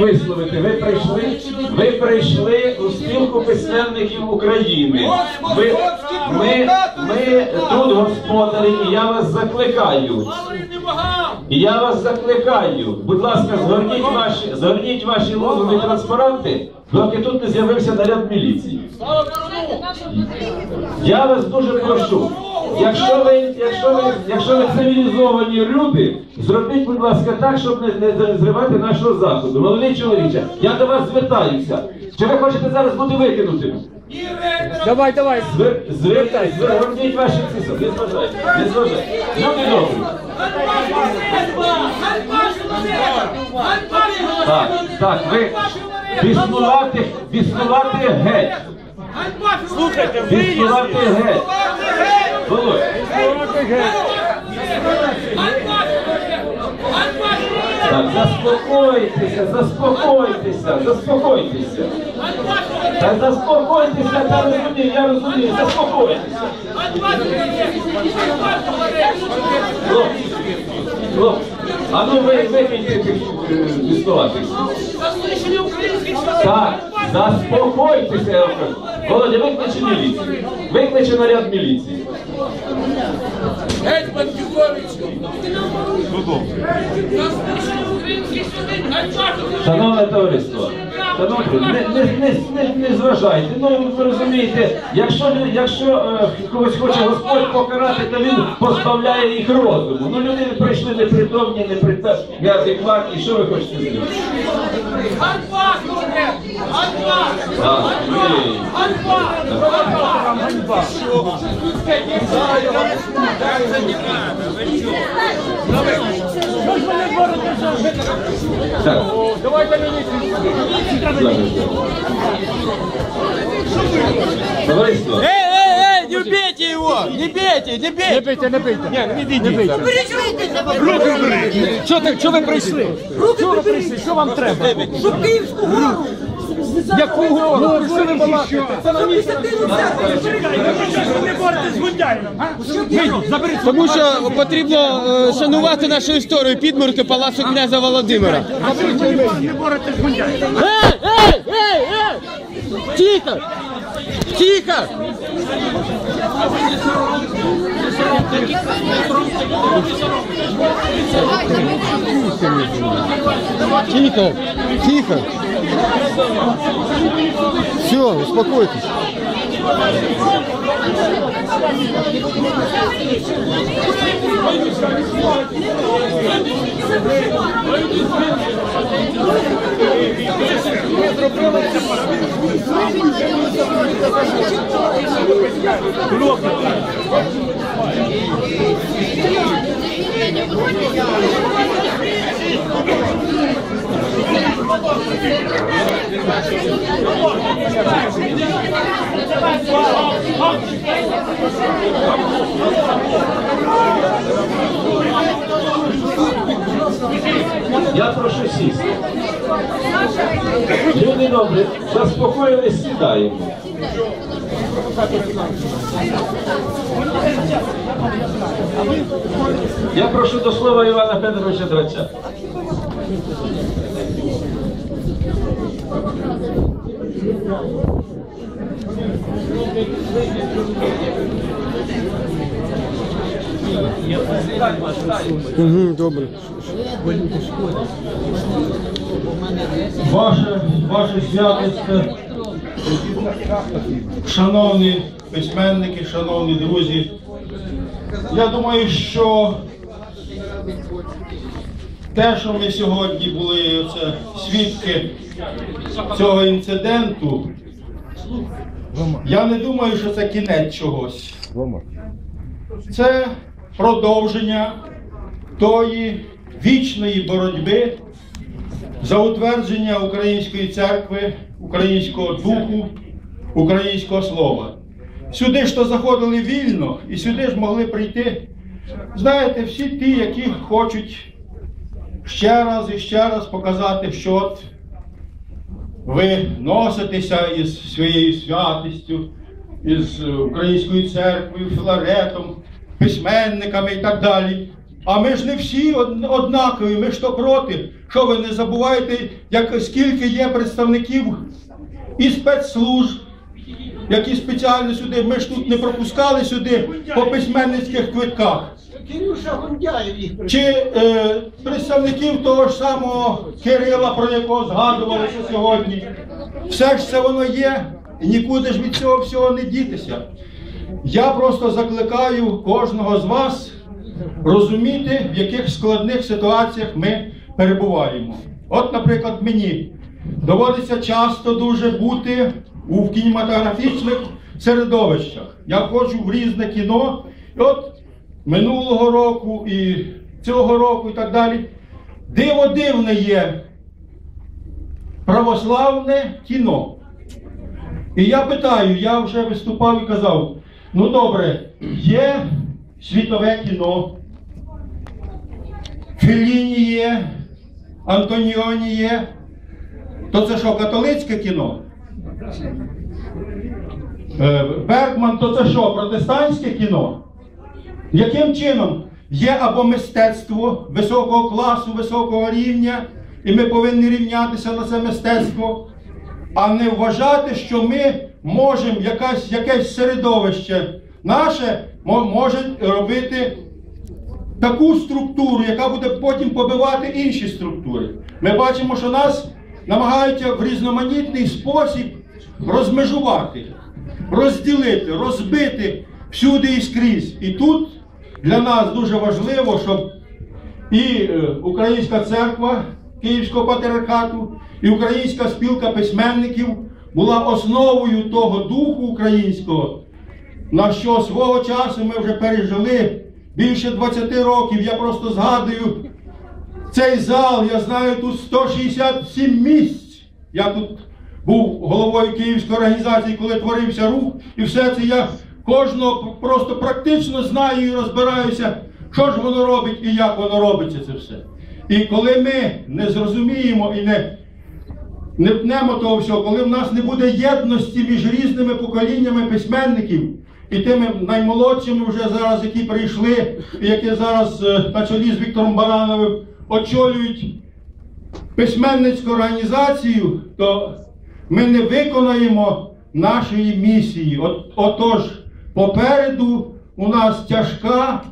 висловити. Ви прийшли, ви прийшли у спілку письменників України. Ви, ми, ми тут господарі, і я вас закликаю. Я вас закликаю. Будь ласка, згорніть ваші, згорніть ваші лозунги транспаранти, доки тут не з'явився наряд міліції. Я вас дуже прошу. Якщо ви, якщо ви, якщо ви цивілізовані люди, зробіть, будь ласка, так, щоб не, не зривати нашого заходу. Молодий чоловіче, я до вас звертаюся. Чи ви хочете зараз бути викинутим? Давай, давай. Звер, звертай, зверніть ваші ці Не зважайте, не зважайте. Люди добрі. Так, так, ви біснувати, біснувати геть. Слухайте, Біснувати геть. Так, заспокойтеся, заспокойтеся, заспокойтеся. Та заспокойтеся, я розумію, я розумію, заспокойтеся. А ну ви викиньте тих е. Так, заспокойтеся, я кажу. Володя, викличе міліцію. Викличе наряд міліції. Геть Бандюкович! Шановне товариство, шановне, не, не, не, не, не зважайте. Ну ви розумієте, якщо якщо е, когось хоче Господь покарати, то він позбавляє їх розуму. Ну люди прийшли непритомні, непритомні, неадекватні. Що ви хочете з ними? Ганьба, слухайте! Ганьба! Так, ні. Так, Давайте міліцію. товариство. Эй, эй, эй, не убейте его! Не бейте, не Не бейте! бийте, не бийте. Ні, не бійте. Не бийте. Що, ти, що ви прийшли? Що ви прийшли? Що вам треба? Щоб Київську гору Голову? Ви що ви балакаєте? Це на місці. Вийдіть, заберіть. Тому що потрібно е, шанувати нашу історію підмурки палацу князя Володимира. Ей, ей, ей, ей! Тихо! Тихо! Тихо! Тихо! Все, успокойтесь. Я прошу сісти. Люди добрі, заспокоїлись, сідаємо. Я прошу до слова Івана Федоровича Драча. Добре. Ваше, ваше святосте, шановні письменники, шановні друзі, я думаю, що те, що ми сьогодні були оце, свідки цього інциденту, я не думаю, що це кінець чогось. Це продовження тої вічної боротьби за утвердження української церкви, українського духу, українського слова. Сюди ж то заходили вільно, і сюди ж могли прийти, знаєте, всі ті, які хочуть ще раз і ще раз показати, що от ви носитеся із своєю святістю, із українською церквою, філаретом, письменниками і так далі. А ми ж не всі однакові, ми ж то проти Що ви не забуваєте, як скільки є представників і спецслужб, які спеціально сюди, ми ж тут не пропускали сюди по письменницьких квитках. Кирюша Гундяєв їх Чи е, представників того ж самого Кирила, про якого згадувалося сьогодні. Все ж це воно є, і нікуди ж від цього всього не дітися. Я просто закликаю кожного з вас розуміти, в яких складних ситуаціях ми перебуваємо. От, наприклад, мені доводиться часто дуже бути у кінематографічних середовищах. Я ходжу в різне кіно, і от минулого року і цього року, і так далі. Диво дивне є православне кіно. І я питаю, я вже виступав і казав: ну добре, є світове кіно, Феліні є, Антоніоні є. То це що, католицьке кіно? Е, Бергман, то це що, протестантське кіно? Яким чином є або мистецтво високого класу, високого рівня, і ми повинні рівнятися на це мистецтво, а не вважати, що ми можемо якась, якесь середовище наше може робити таку структуру, яка буде потім побивати інші структури. Ми бачимо, що нас намагаються в різноманітний спосіб розмежувати, розділити, розбити всюди і скрізь. І тут для нас дуже важливо, щоб і е, Українська церква Київського патріархату, і Українська спілка письменників була основою того духу українського, на що свого часу ми вже пережили більше 20 років. Я просто згадую цей зал, я знаю, тут 167 місць. Я тут був головою Київської організації, коли творився рух, і все це я кожного просто практично знаю і розбираюся, що ж воно робить і як воно робиться це все. І коли ми не зрозуміємо і не не пнемо того всього, коли в нас не буде єдності між різними поколіннями письменників і тими наймолодшими вже зараз, які прийшли, і які зараз е, на чолі з Віктором Барановим очолюють письменницьку організацію, то ми не виконаємо нашої місії. От, отож, попереду у нас тяжка,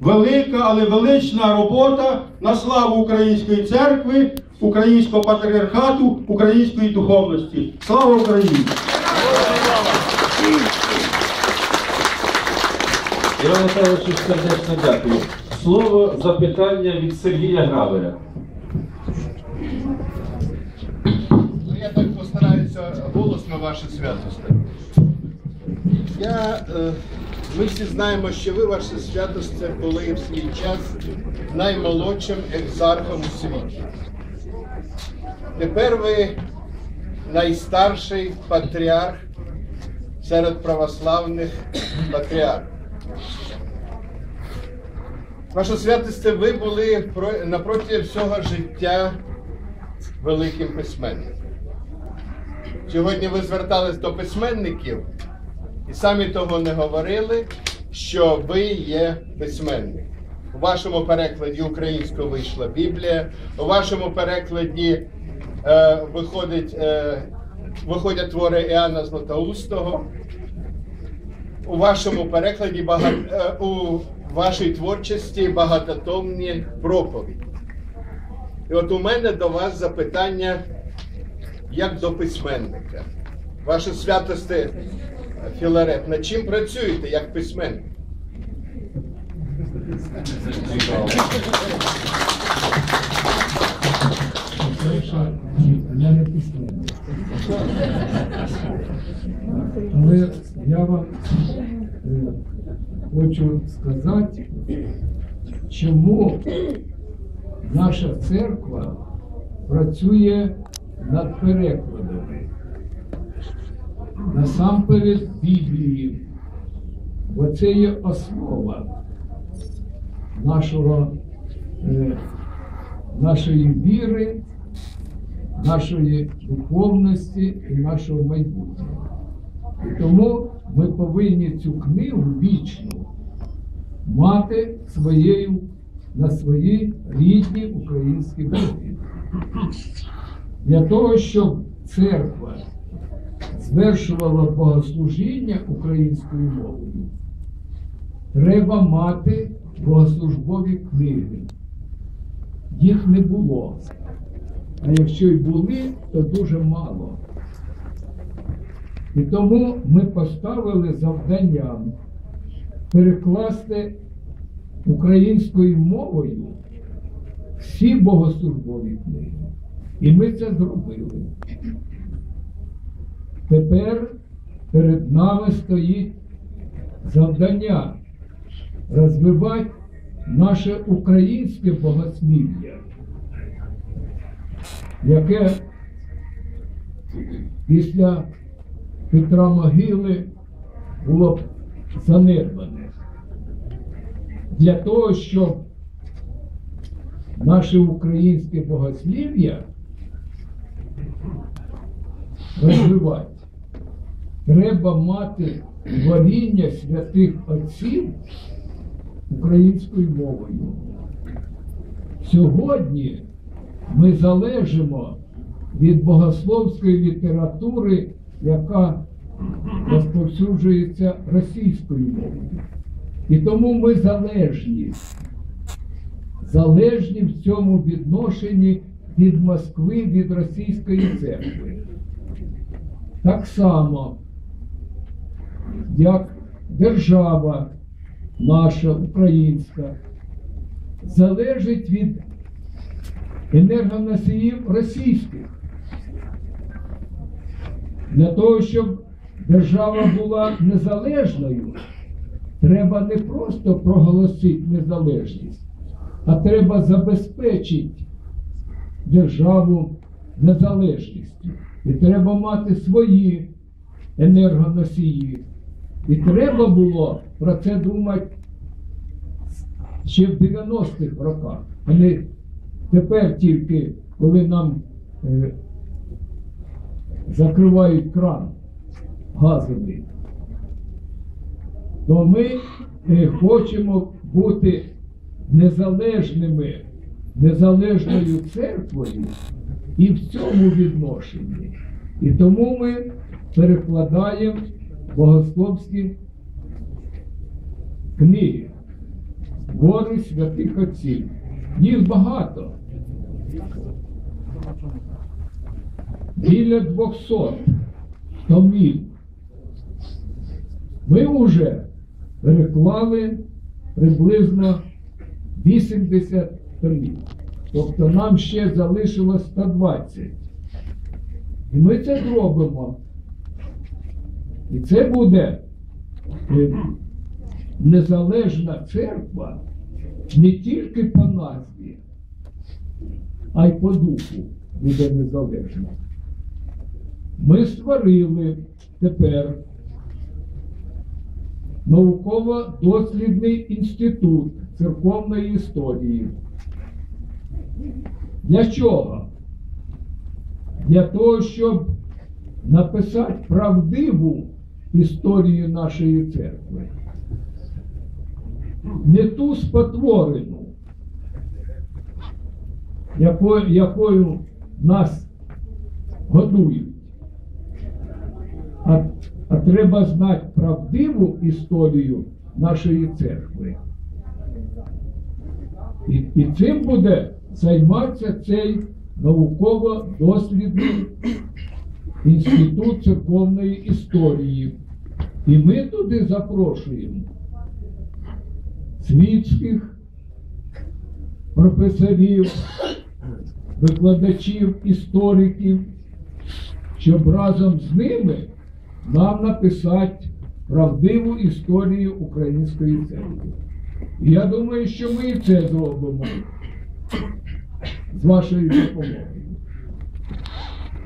велика, але велична робота на славу Української церкви, українського патріархату, української духовності. Слава Україні! Іван Михайлович, сердечно дякую. Слово запитання від Сергія Граверя. Ну, я так постараюся голосно ваше святосте. Я, е, ми всі знаємо, що ви, ваше святосте, були в свій час наймолодшим екзархом у світі. Тепер ви найстарший патріарх серед православних патріархів. Ваше святосте, ви були про- напроти всього життя великим письменником. Сьогодні ви звертались до письменників і самі того не говорили, що ви є письменник. У вашому перекладі українською вийшла Біблія, у вашому перекладі е, виходить, е, виходять твори Іоанна Златоустого. У вашому перекладі багато, е, у вашій творчості багатотомні проповіді. І от у мене до вас запитання як до письменника. Ваше святосте Філарет, над чим працюєте як письменник? Я не письменник. Але я вам е, хочу сказати, чому наша церква працює над перекладами. Насамперед Біблії, бо це є основа нашого, е, нашої віри, нашої духовності і нашого майбутнього. І тому ми повинні цю книгу вічну мати своєю на своїй рідній українській мові. Для того, щоб церква звершувала богослужіння українською мовою, треба мати богослужбові книги. Їх не було. А якщо й були, то дуже мало. І тому ми поставили завданням перекласти українською мовою всі богослужбові книги. І ми це зробили. Тепер перед нами стоїть завдання розвивати наше українське богослів'я, яке після Петра Могили було занедбане. Для того, щоб наше українське богослів'я розвивати, треба мати творіння святих отців українською мовою. Сьогодні ми залежимо від богословської літератури, яка розповсюджується російською мовою. І тому ми залежні. Залежні в цьому відношенні від Москви, від Російської церкви. Так само, як держава наша українська залежить від енергоносіїв російських. Для того, щоб держава була незалежною, треба не просто проголосити незалежність, а треба забезпечити державу незалежністю. І треба мати свої енергоносії. І треба було про це думати ще в 90-х роках, а не тепер тільки, коли нам е, закривають кран газовий. То ми е, хочемо бути незалежними, незалежною церквою і в цьому відношенні. І тому ми перекладаємо богословські книги, гори святих отців. Їх багато. Біля 200 томів. Ми вже переклали приблизно 80 томів. Тобто нам ще залишилось 120. І ми це зробимо. І це буде е, незалежна церква не тільки по назві, а й по духу буде незалежна. Ми створили тепер науково-дослідний інститут церковної історії. Для чого? Для того, щоб написати правдиву історію нашої церкви. Не ту спотворену, якою, якою нас годують. А, а треба знати правдиву історію нашої церкви. І, і цим буде займатися цей науково-дослідний інститут церковної історії. І ми туди запрошуємо світських професорів, викладачів, істориків, щоб разом з ними нам написати правдиву історію української церкви. Я думаю, що ми це зробимо з вашою допомогою.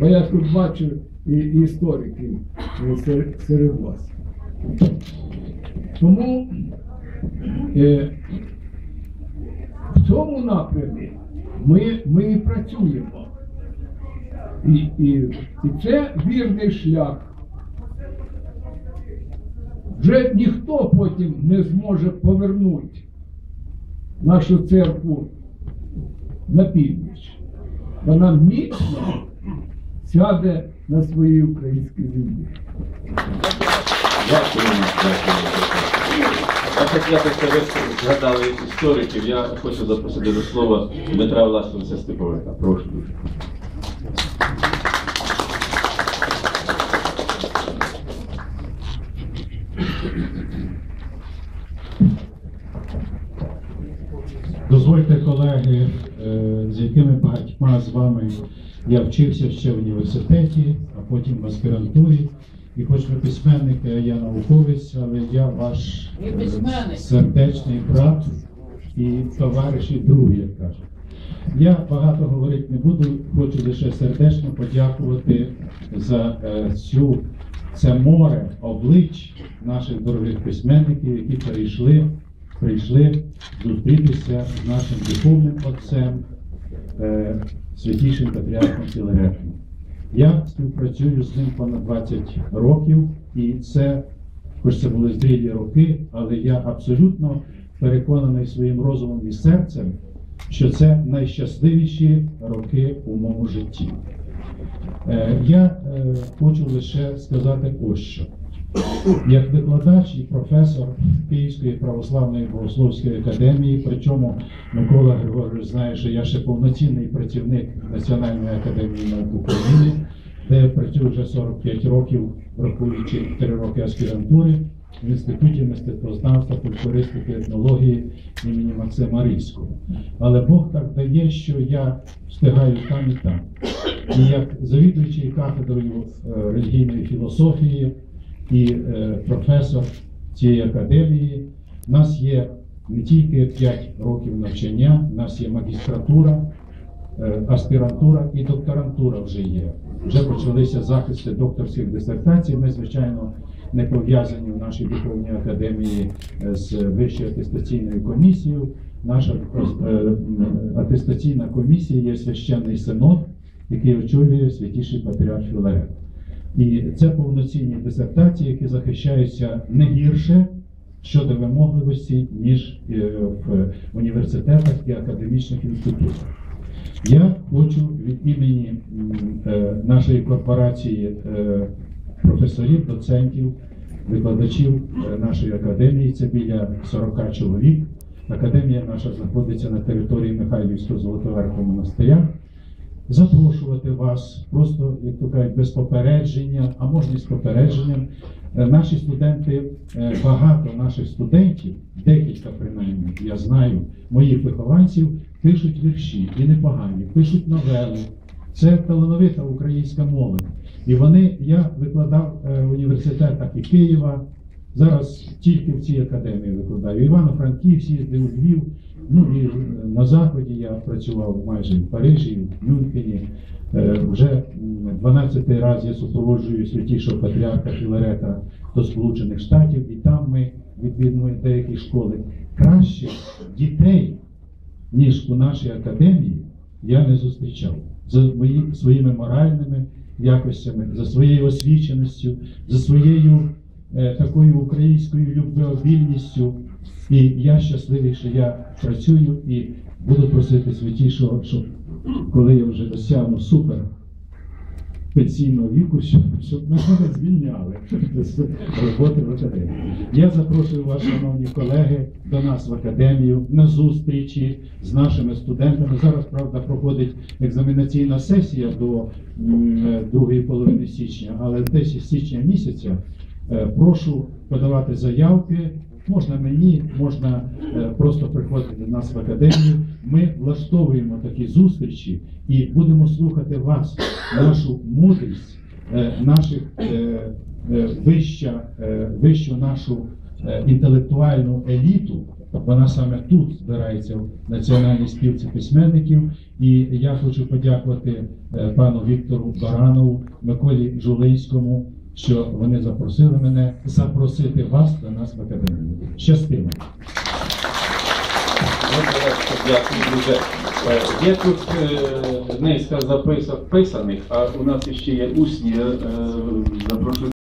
Бо я тут бачу і, і істориків серед, серед вас. Тому е, в цьому напрямі ми, ми і працюємо. І, і, і це вірний шлях. Вже ніхто потім не зможе повернути нашу церкву на північ. вона міцно сяде на своїй українській землі. Дякуємо. Так як якось ви згадали істориків, я хочу запросити до слова Дмитра Власовича Степовика. Прошу дуже. Дозвольте, колеги, з якими багатьма з вами я вчився ще в університеті, а потім в аспірантурі. І хоч ви письменник, а я науковець, але я ваш е, сердечний брат і товариш і друг, як кажуть. Я багато говорити не буду, хочу лише сердечно подякувати за е, цю це море облич наших дорогих письменників, які перейшли, прийшли зустрітися з нашим духовним отцем, е, святішим патріархом Філаретом. Я співпрацюю з ним понад 20 років, і це, хоч це були зрілі роки, але я абсолютно переконаний своїм розумом і серцем, що це найщасливіші роки у моєму житті. Е, Я е, хочу лише сказати ось що. Як викладач і професор Київської православної богословської академії, причому Микола Григорович знає, що я ще повноцінний працівник Національної академії наук України, де я працюю вже 45 років, врахуючи 3 роки аспірантури в інституті мистецтвознавства, фольклористики, етнології імені Максима Рильського. Але Бог так дає, що я встигаю там і там. І як завідуючий кафедрою е, релігійної філософії і е, професор цієї академії, у нас є не тільки 5 років навчання, у нас є магістратура, е, аспірантура і докторантура вже є. Вже почалися захисти докторських дисертацій. Ми, звичайно, не пов'язані в нашій духовній академії е, з Вищою атестаційною комісією. Наша атестаційна комісія є священний синод, який очолює святіший патріарх Філарет. І це повноцінні дисертації, які захищаються не гірше щодо вимогливості, ніж е, в університетах і академічних інститутах. Я хочу від імені е, нашої корпорації е, професорів, доцентів, викладачів нашої академії, це біля 40 чоловік. Академія наша знаходиться на території Михайлівського Золотоверхового монастиря. Запрошувати вас просто, як то кажуть, без попередження, а можна і з попередженням. Е, Наші студенти, е, багато наших студентів, декілька принаймні, я знаю, моїх вихованців, пишуть вірші і непогані, пишуть новели. Це талановита українська молодь. І вони, я викладав е, в університетах і Києва, зараз тільки в цій академії викладаю. Івано-Франківськ їздив у Львів, ну і е, на Заході я працював майже в Парижі, в Мюнхені. Е, Вже м, 12 раз я супроводжую святішого патріарха Філарета до Сполучених Штатів, і там ми відвідуємо деякі школи. Краще дітей, ніж у нашій академії, я не зустрічав за своїми моральними якостями, за своєю освіченістю, за своєю е, такою українською любвеобільністю. І я щасливий, що я працюю і буду просити святішого, щоб коли я вже досягну супер пенсійного віку, щоб, щоб мене звільняли з роботи в академії. Я запрошую вас, шановні колеги, до нас в академію на зустрічі з нашими студентами. Зараз, правда, проходить екзаменаційна сесія до другої половини січня, але десь січня місяця е, прошу подавати заявки. Можна мені, можна е, просто приходити до нас в академію. Ми влаштовуємо такі зустрічі і будемо слухати вас, нашу мудрість, е, наших е, вища, вищу нашу інтелектуальну еліту. Вона саме тут збирається в національній спілці письменників. І я хочу подякувати пану Віктору Баранову, Миколі Жулинському, що вони запросили мене запросити вас до нас в академію. Щастиво! Дякую дуже. Е, Є тут е, низка записок писаних, а у нас ще є усні. е, Запрошую